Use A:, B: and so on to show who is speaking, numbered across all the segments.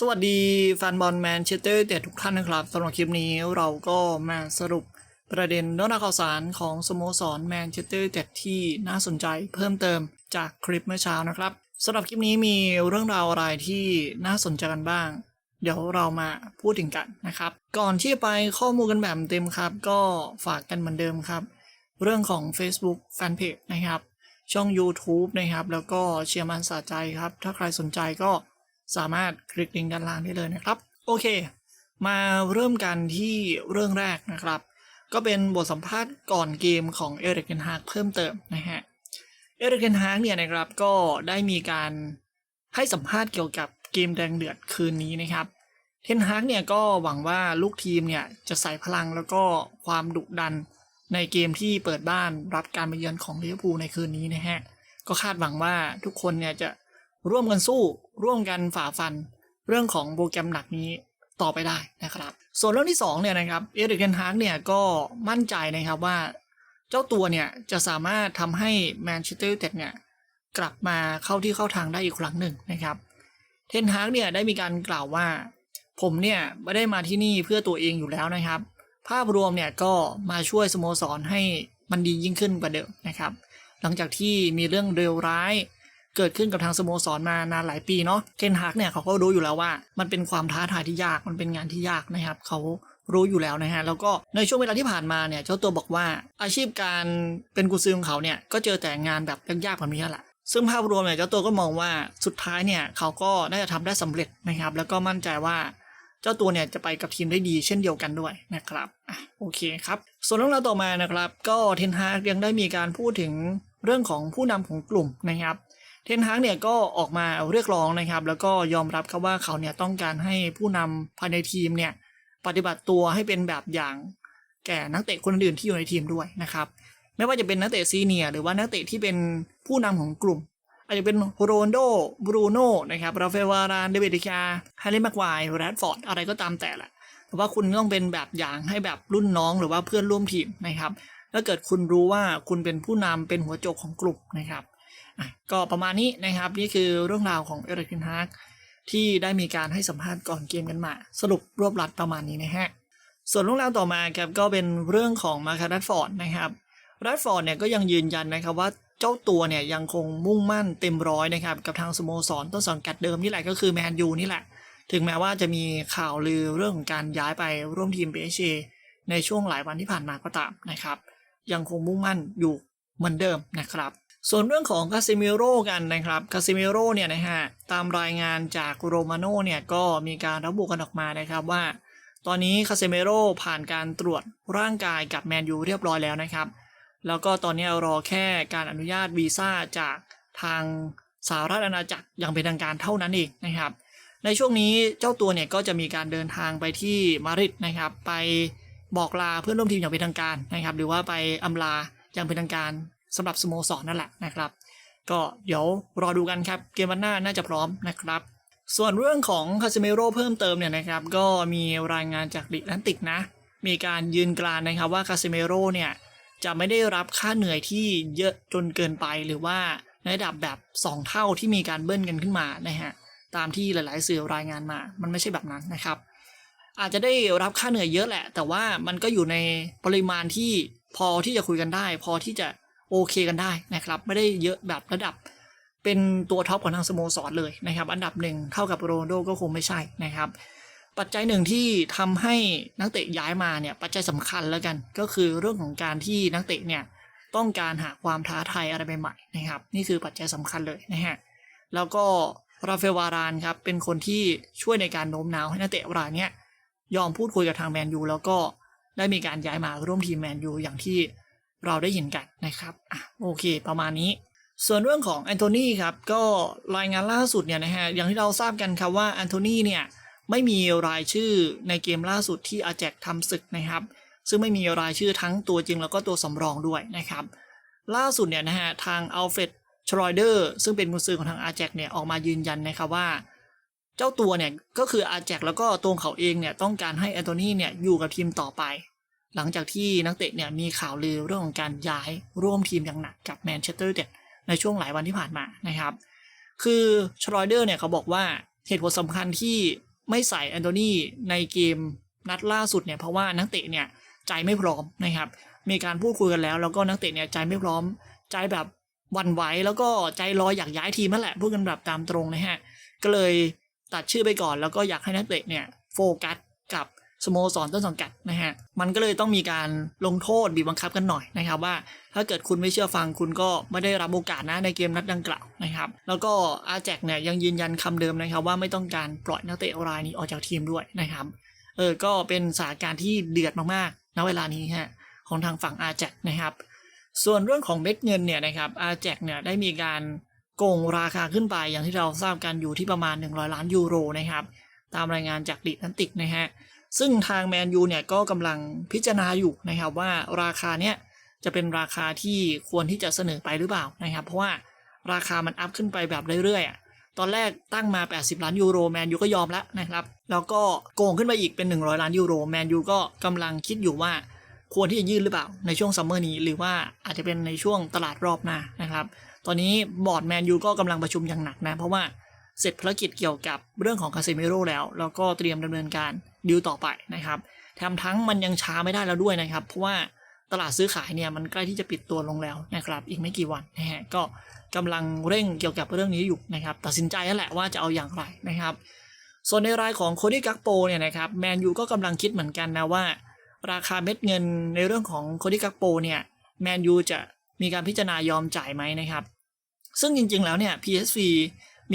A: สวัสดีแฟนบอลแมนเชสเตอร์เดทุกท่านนะครับสำหรับคลิปนี้เราก็มาสรุปประเด็นเรื่องข่าวสารของสโมสรแมนเชสเตอร์เด็ดที่น่าสนใจเพิ่มเติมจากคลิปเมื่อเช้านะครับสำหรับคลิปนี้มีเรื่องราวอะไรที่น่าสนใจกันบ้าง เดี๋ยวเรามาพูดถึงกันนะครับ ก่อนที่จะไปข้อมูลกันแบบเต็มครับ ก็ฝากกันเหมือนเดิมครับ เรื่องของ Facebook Fanpage นะครับ ช่อง YouTube นะครับ แล้วก็เชียร์มันสาใจครับ ถ้าใครสนใจก็ สามารถคลิกลิงก์ด้านล่างได้เลยนะครับ โอเค มาเริ่มกันที่เรื่องแรกนะครับ ก็เป็นบทสัมภาษณ์ก่อนเกมของเอริกเกนฮากเพิ่มเติมนะฮะเอริกเกนฮากเนี่ยนะครับก็ได้มีการให้สัมภาษณ์เกี่ยวกับเกมแดงเดือดคืนนี้นะครับเทนฮากเนี่ยก็หวังว่าลูกทีมเนี่ยจะใส่พลังแล้วก็ความดุดันในเกมที่เปิดบ้านรับการมาเยือนของลิเวอร์พูลในคืนนี้นะฮะก็คาดหวังว่าทุกคนเนี่ยจะ ร่วมกันสู้ ร่วมกันฝ่าฟัน เรื่องของโปรแกรมหนักนี้ต่อไปได้นะครับ ส่วนเรื่องที่2เนี่ยนะครับเอริกเทนฮากเนี่ยก็มั่นใจนะครับว่า เจ้าตัวเนี่ยจะสามารถทำให้แมนเชสเตอร์ยูไนเต็ดเนี่ยกลับมาเข้าที่เข้าทางได้อีกครั้งหนึ่งนะครับเทนฮากเนี่ยได้มีการกล่าวว่า ผมเนี่ยไม่ได้มาที่นี่เพื่อตัวเองอยู่แล้วนะครับ ภาพรวมเนี่ยก็มาช่วยสโมสรให้มันดียิ่งขึ้นกว่าเดิมนะครับ หลังจากที่มีเรื่องเลวร้าย เกิดขึ้นกับทางสโมสรมานานหลายปีเนาะเทนฮากเนี่ยเขาก็รู้อยู่แล้วว่า มันเป็นความท้าทายที่ยากมันเป็นงานที่ยากนะครับเขารู้อยู่แล้วนะฮะ แล้วก็ในช่วงเวลาที่ผ่านมาเนี่ยเจ้าตัวบอกว่าอาชีพการเป็นกุซือของเขาเนี่ยก็เจอแต่งานแบบยากๆแบบนี้แหละซึ่งภาพรวมเนี่ยเจ้าตัวก็มองว่าสุดท้ายเนี่ยเขาก็น่าจะทำได้สำเร็จนะครับ แล้วก็มั่นใจว่าเจ้าตัวเนี่ยจะไปกับทีมได้ดีเช่นเดียวกันด้วยนะครับอะโอเคครับ ส่วนเรื่องราวต่อมานะครับ ก็เทนฮากยังได้มีการพูดถึงเรื่องของผู้นำของกลุ่มนะครับ เทนฮากเนี่ยก็ออกมาเรียกร้องนะครับ แล้วก็ยอมรับครับว่าเขาเนี่ยต้องการให้ผู้นำภายในทีมเนี่ยปฏิบัติตัวให้เป็นแบบอย่างแก่นักเตะคนอื่นที่อยู่ในทีมด้วยนะครับ ไม่ว่าจะเป็นนักเตะซีเนียหรือว่านักเตะที่เป็นผู้นำของกลุ่ม อาจจะเป็นโรนโดบรูโน่นะครับราฟเอลวารานเดวิดดิคาแฮร์รี่ม็กไวร์แรดฟอร์ดอะไรก็ตามแต่แหละแต่ว่าคุณต้องเป็นแบบอย่างให้แบบรุ่นน้องหรือว่าเพื่อนร่วมทีมนะครับถ้าเกิดคุณรู้ว่าคุณเป็นผู้นำเป็นหัวโจกของกลุ่มนะครับ ก็ประมาณนี้นะครับ นี่คือเรื่องราวของเอริกเทนฮากที่ได้มีการให้สัมภาษณ์ก่อนเกมกันมา สรุปรวบรัดประมาณนี้นะฮะส่วนเรื่องราวต่อมาครับก็เป็นเรื่องของมาคารัตฟอร์ดนะครับรัดฟอร์ดเนี่ยก็ยังยืนยันนะครับว่าเจ้าตัวเนี่ยยังคงมุ่งมั่นเต็มร้อยนะครับกับทางสโมสรต้นสังกัดเดิมนี่แหละก็คือแมนยูนี่แหละ ถึงแม้ว่าจะมีข่าวลือเรื่องของการย้ายไปร่วมทีมเบเชในช่วงหลายวันที่ผ่านมาก็ตามนะครับ ยังคงมุ่งมั่นอยู่เหมือนเดิมนะครับ ส่วนเรื่องของคาซิเมโร่กันนะครับคาซิเมโร่เนี่ยนะฮะตามรายงานจากโรมาโน่เนี่ยก็มีการระบุกันออกมานะครับว่า ตอนนี้คาเซเมโร่ผ่านการตรวจร่างกายกับแมนยูเรียบร้อยแล้วนะครับ แล้วก็ตอนนี้รอแค่การอนุญาตวีซ่าจากทางสหรัฐอาณาจักรอย่างเป็นทางการเท่านั้นเองนะครับ ในช่วงนี้เจ้าตัวเนี่ยก็จะมีการเดินทางไปที่มาริดนะครับ ไปบอกลาเพื่อนร่วมทีมอย่างเป็นทางการนะครับ หรือว่าไปอำลาอย่างเป็นทางการ สำหรับสโมสรนั่นแหละนะครับ ก็เดี๋ยวรอดูกันครับเกมวันหน้าน่าจะพร้อมนะครับ ส่วนเรื่องของคาซิเมโร่เพิ่มเติมเนี่ยนะครับก็มีรายงานจากดิแลนติกนะ มีการยืนกรานนะครับว่าคาซิเมโร่เนี่ยจะไม่ได้รับค่าเหนื่อยที่เยอะจนเกินไปหรือว่าในระดับแบบ 2 เท่าที่มีการเบิ้ลกันขึ้นมานะฮะตามที่หลาย ๆ สื่อรายงานมา มันไม่ใช่แบบนั้นนะครับ อาจจะได้รับค่าเหนื่อยเยอะแหละ แต่ว่ามันก็อยู่ในปริมาณที่พอที่จะคุยกันได้ พอที่จะ โอเคกันได้นะครับ ไม่ได้เยอะแบบระดับเป็นตัวท็อปของทางสโมสรเลยนะครับ อันดับหนึ่งเท่ากับโรนโดก็คงไม่ใช่นะครับปัจจัยหนึ่งที่ทำให้นักเตะย้ายมาเนี่ยปัจจัยสำคัญแล้วกันก็คือเรื่องของการที่นักเตะเนี่ยต้องการหาความท้าทายอะไรใหม่ๆนะครับ นี่คือปัจจัยสำคัญเลยนะฮะแล้วก็ราเอลวารานครับเป็นคนที่ช่วยในการโน้มน้าวให้นักเตะรายนี้ยอมพูดคุยกับทางแมนยูแล้วก็ได้มีการย้ายมาร่วมทีมแมนยูอย่างที่ เราได้เห็นกันนะครับอะโอเค ประมาณนี้ ส่วนเรื่องของแอนโทนีครับก็รายงานล่าสุดเนี่ยนะฮะอย่างที่เราทราบกันครับว่าแอนโทนีเนี่ยไม่มีรายชื่อในเกมล่าสุดที่อาแจกทำศึกนะครับ ซึ่งไม่มีรายชื่อทั้งตัวจริงแล้วก็ตัวสำรองด้วยนะครับ ล่าสุดเนี่ยนะฮะทางอัลเฟรดชรอยเดอร์ซึ่งเป็นกุญซือของทางอาแจกเนี่ยออกมายืนยันนะครับว่า เจ้าตัวเนี่ยก็คืออาแจกแล้วก็ตัวเขาเองเนี่ยต้องการให้แอนโทนีเนี่ยอยู่กับทีมต่อไป หลังจากที่นักเตะเนี่ยมีข่าวลือเรื่องของการย้ายร่วมทีมอย่างหนักกับแมนเชสเตอร์ยูไนเต็ดในช่วงหลายวันที่ผ่านมานะครับ คือชรอยเดอร์เนี่ยเขาบอกว่าเหตุผลสำคัญที่ไม่ใส่แอนโทนีในเกมนัดล่าสุดเนี่ยเพราะว่านักเตะเนี่ยใจไม่พร้อมนะครับ มีการพูดคุยกันแล้ว แล้วก็นักเตะเนี่ยใจไม่พร้อม ใจแบบวันไหวแล้วก็ใจลอยอยากย้ายทีมนั่นแหละพูดกันแบบตามตรงนะฮะก็เลยตัดชื่อไปก่อนแล้วก็อยากให้นักเตะเนี่ยโฟกัสกับ สโมสรต้นสังกัดนะฮะมันก็เลยต้องมีการลงโทษบีบบังคับกันหน่อยนะครับว่า ถ้าเกิดคุณไม่เชื่อฟังคุณก็ไม่ได้รับโอกาสนะในเกมนัดดังกล่าวนะครับแล้วก็อาแจกเนี่ยยังยืนยันคำเดิมนะครับว่าไม่ต้องการปล่อยนักเตะรายนี้ออกจากทีมด้วยนะครับเออก็เป็นสถานการณ์ที่เดือดมากๆณเวลานี้ฮะของทางฝั่งอาแจกนะครับส่วนเรื่องของเม็ดเงินเนี่ยนะครับอาแจกเนี่ยได้มีการโกงราคาขึ้นไปอย่างที่เราทราบกันอยู่ที่ประมาณ 100 ล้านยูโรนะครับตามรายงานจากดิทันติกนะฮะ ซึ่งทางแมนยูเนี่ยก็กำลังพิจารณาอยู่นะครับว่าราคาเนี้ยจะเป็นราคาที่ควรที่จะเสนอไปหรือเปล่านะครับ เพราะว่าราคามันอัพขึ้นไปแบบเรื่อยๆอะตอนแรกตั้งมา 80 ล้านยูโรแมนยูก็ยอมแล้วนะครับ แล้วก็โกงขึ้นไปอีกเป็น 100 ล้านยูโรแมนยูก็กำลังคิดอยู่ว่าควรที่จะยื่นหรือเปล่าในช่วงซัมเมอร์นี้ หรือว่าอาจจะเป็นในช่วงตลาดรอบหน้านะครับ ตอนนี้บอร์ดแมนยูก็กำลังประชุมอย่างหนักนะ เพราะว่าเสร็จภารกิจเกี่ยวกับเรื่องของคาเซมิโร่แล้ว แล้วก็เตรียมดำเนินการ ดิวต่อไปนะครับแถมทั้งมันยังช้าไม่ได้แล้วด้วยนะครับ เพราะว่าตลาดซื้อขายเนี่ยมันใกล้ที่จะปิดตัวลงแล้วนะครับ อีกไม่กี่วันนะฮะก็กำลังเร่งเกี่ยวกับเรื่องนี้อยู่นะครับ ตัดสินใจแล้วแหละว่าจะเอาอย่างไรนะครับ ส่วนในรายของโคดี้กักโปเนี่ยนะครับแมนยูก็กำลังคิดเหมือนกันนะว่า ราคาเม็ดเงินในเรื่องของโคดี้กักโปเนี่ยแมนยูจะมีการพิจารณายอมจ่ายไหมนะครับ ซึ่งจริงๆแล้วเนี่ย PSV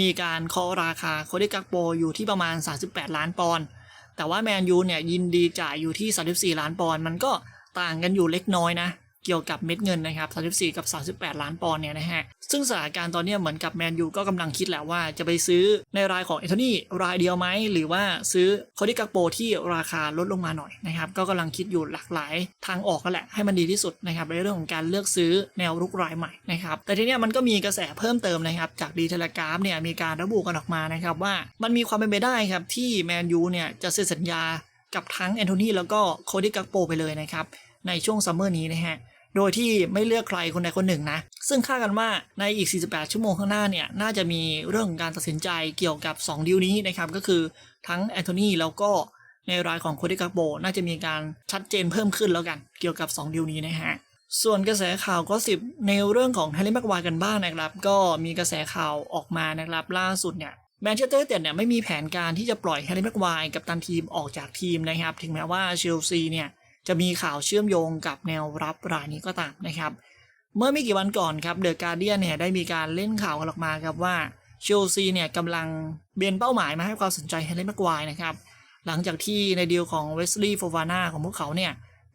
A: มีการเคาะราคาโคดี้กักโปอยู่ที่ประมาณ 38 ล้านปอนด์ แต่ว่าแมนยูเนี่ยยินดีจ่ายอยู่ที่ 34 ล้านปอนด์มันก็ต่างกันอยู่เล็กน้อยนะ เกี่ยวกับเม็ดเงินนะครับ 34 กับ 38 ล้านปอนด์เนี่ยนะฮะ ซึ่งสถานการณ์ตอนนี้เหมือนกับแมนยูก็กำลังคิดแหละว่าจะไปซื้อในรายของเอ t โทนี่รายเดียวไหม หรือว่าซื้อโคดิกักโปที่ราคาลดลงมาหน่อยนะครับ ก็กำลังคิดอยู่หลากหลายทางออกกันแหละให้มันดีที่สุดนะครับในเรื่องของการเลือกซื้อแนวรุกรายใหม่นะครับ แต่ทีนี้มันก็มีกระแสเพิ่มเติมนะครับ จากดีเทลกราฟเนี่ยมีการระบุกันออกมานะครับว่ามันมีความเป็นไปได้ครับที่แมนยูเนี่ยจะเซ็นสัญญากับทั้งแอนโทนีแล้วก็โคดิกักโปไปเลยนะครับในช่วงซัมเมอร์นี้นะฮะ โดยที่ไม่เลือกใครคนใดคนหนึ่งนะ ซึ่งคาดกันว่าในอีก 48 ชั่วโมงข้างหน้าเนี่ย น่าจะมีเรื่องการตัดสินใจเกี่ยวกับ 2 ดีลนี้นะครับ ก็คือทั้งแอนโทนีแล้วก็ในรายของโคดิกาโบน่าจะมีการชัดเจนเพิ่มขึ้นแล้วกัน เกี่ยวกับ 2 ดีลนี้นะฮะส่วนกระแสข่าวก็สิบในเรื่องของแฮร์รี่แม็กควายกันบ้างนะครับ ก็มีกระแสข่าวออกมานะครับล่าสุดเนี่ยแมนเชสเตอร์ยูไนเต็ดเนี่ยไม่มีแผนการที่จะปล่อยแฮร์รี่แม็กควายกับตันทีมออกจากทีมนะครับ ถึงแม้ว่าเชลซีเนี่ย จะมีข่าวเชื่อมโยงกับแนวรับรายนี้ก็ตามนะครับ เมื่อไม่กี่วันก่อนครับเดอะการเดียนเนี่ยได้มีการเล่นข่าวกันออกมาครับว่าเชลซีเนี่ยกำลังเบนเป้าหมายมาให้ความสนใจแฮร์รี่แม็กควายนะครับ หลังจากที่ในดีลของเวสลีย์โฟวาน่าของพวกเขาเนี่ย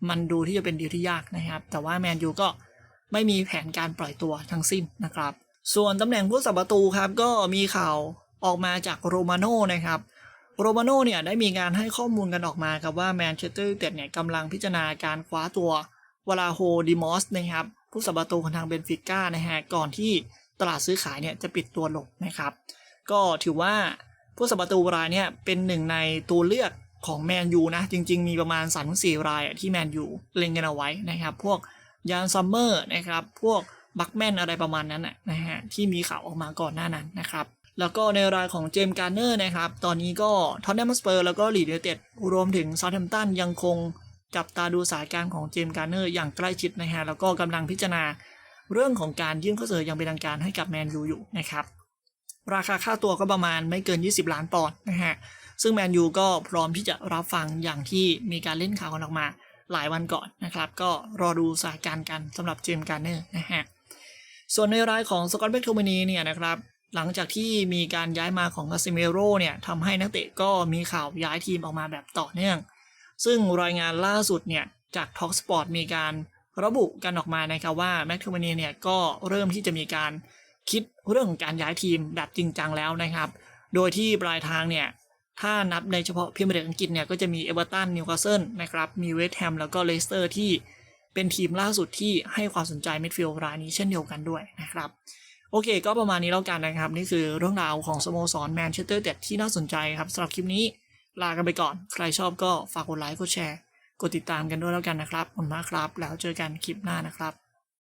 A: มันดูที่จะเป็นดีลที่ยากนะครับ แต่ว่าแมนยูก็ไม่มีแผนการปล่อยตัวทั้งสิ้นนะครับ ส่วนตำแหน่งผู้สับประตูครับก็มีข่าวออกมาจากโรมาโน่นะครับ โรมาโน่เนี่ยได้มีการให้ข้อมูลกันออกมาครับว่าแมนเชสเตอร์ยูไนเต็ดเนี่ยกำลังพิจารณาการคว้าตัววลาโฮดิมอสนะครับผู้สับประตูของทางเบนฟิก้านะฮะก่อนที่ตลาดซื้อขายเนี่ยจะปิดตัวลงนะครับ ก็ถือว่าผู้สับประตูรายเนี่ยเป็นหนึ่งในตัวเลือกของแมนยูนะ จริง ๆ มีประมาณ3าสี่รายที่แมนยูเล็งกันเอาไว้นะครับ พวกยานซัมเมอร์นะครับ พวกบักแมนอะไรประมาณนั้นนะฮะที่มีข่าวออกมาก่อนหน้านั้นนะครับ แล้วก็ในรายของเจมส์การ์เนอร์นะครับ ตอนนี้ก็ทอนแนมสเปอร์แล้วก็ลีดเดเต็ดรวมถึงซา u ์แฮมตันยังคงจับตาดูสายการของเจมส์การ์เนอร์อย่างใกล้ชิดนะฮะแล้วก็กำลังพิจารณาเรื่องของการยื่นข้อเสนออย่างเป็นทางการให้กับแมนยูอยู่นะครับ ราคาค่าตัวก็ประมาณไม่เกิน 20 ล้านปอนด์นะฮะซึ่งแมนยูก็พร้อมที่จะรับฟังอย่างที่มีการเล่นข่าวกันออกมาหลายวันก่อนนะครับ ก็รอดูสถานการณ์กันสำหรับเจมส์การ์เนอร์นะฮะส่วนในรายของสกอตเบคโทมินีเนี่ยนะครับ หลังจากที่มีการย้ายมาของคาซิเมโร่เนี่ยทำให้นักเตะก็มีข่าวย้ายทีมออกมาแบบต่อเนื่อง ซึ่งรายงานล่าสุดเนี่ยจาก Talk Sport มีการระบุกันออกมานะครับว่าแมคโทมินีเนี่ยก็เริ่มที่จะมีการคิดเรื่องของการย้ายทีมแบบจริงจังแล้วนะครับ โดยที่ปลายทางเนี่ยถ้านับในเฉพาะพรีเมียร์ลีกอังกฤษเนี่ยก็จะมีเอเวอร์ตันนิวคาสเซิลนะครับมีเวสต์แฮมแล้วก็เลสเตอร์ที่เป็นทีมล่าสุดที่ให้ความสนใจมิดฟิลด์รายนี้เช่นเดียวกันด้วยนะครับ โอเค ก็ประมาณนี้แล้วกันนะครับ นี่คือเรื่องราวของสโมสรแมนเชสเตอร์เด็ดที่น่าสนใจครับสำหรับคลิปนี้ลากันไปก่อน ใครชอบก็ฝากกดไลค์กดแชร์ กดติดตามกันด้วยแล้วกันนะครับขอบคุณมากครับ แล้วเจอกันคลิปหน้านะครับ